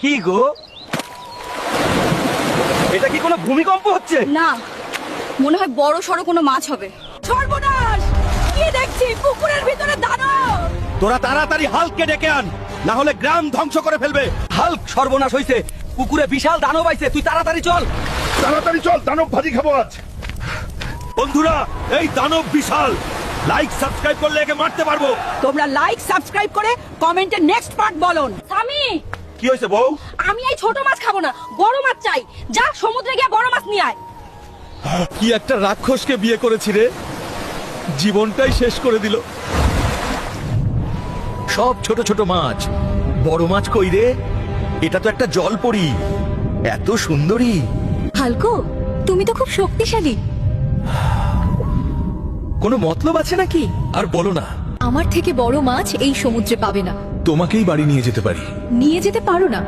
কি গো? এটা কি কোনো ভূমিকম্প হচ্ছে? না মনে হয় বড় সড়ো কোনো মাছ হবে। সর্বনাশ! কি দেখছি? পুকুরের ভিতরে দানব তোরা তাড়াতাড়ি হাল্ককে ডেকে আন না হলে গ্রাম ধ্বংস করে ফেলবে। হাল্ক সর্বনাশ হইছে। পুকুরে বিশাল দানব আইছে। তুই তাড়াতাড়ি চল। তাড়াতাড়ি চল দানব ভাজি খাব আজ। বন্ধুরা এই দানব বিশাল। লাইক সাবস্ক্রাইব করলে একে মারতে পারব। তোমরা লাইক সাবস্ক্রাইব করে কমেন্টে নেক্সট পার্ট বলুন। স্বামী! কি হয়েছে বউ? আমি এই ছোট মাছ খাব না বড় মাছ চাই। যা সমুদ্রে গিয়ে বড় মাছ নিয়ে আয়। কি একটা রাক্ষসকে বিয়ে করেছি রে? জীবনটাই শেষ করে দিল। সব ছোট ছোট মাছ। বড় মাছ কই রে? এটা তো একটা জল পড়ি এত সুন্দরী। হালকো তুমি তো খুব শক্তিশালী। কোনো মতলব আছে নাকি? আর বলো না। আমার থেকে বড় মাছ এই সমুদ্রে পাবে না। তোমাকেই বাড়ি নিয়ে যেতে পারি। নিয়ে যেতে পারো না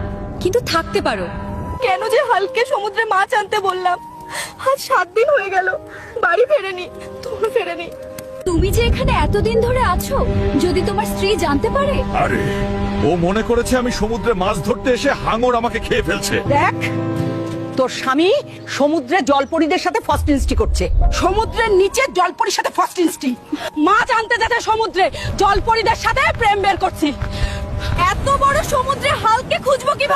কিন্তু থাকতে পারো। কেন যে হালকে সমুদ্রে মাছ আনতে বললাম? আজ সাত দিন হয়ে গেল বাড়ি ফেরেনি তুমি ফেরেনি। তুমি যে এখানে এতদিন ধরে আছো যদি তোমার স্ত্রী জানতে পারে? আরে ও মনে করেছে আমি সমুদ্রে মাছ ধরতে এসে হাঙর আমাকে খেয়ে ফেলছে। দেখ তোর স্বামী সমুদ্রে জলপরীদের সাথে ফার্স্ট ইনস্টি করছে। সমুদ্রের নিচে জলপরির সাথে ফার্স্ট ইনস্টি মাছ আনতে যাচ্ছে সমুদ্রে জলপরীদের সাথে প্রেম বের করছি। এত বড় সমুদ্রে হালকে খুঁজবো কীভাবে?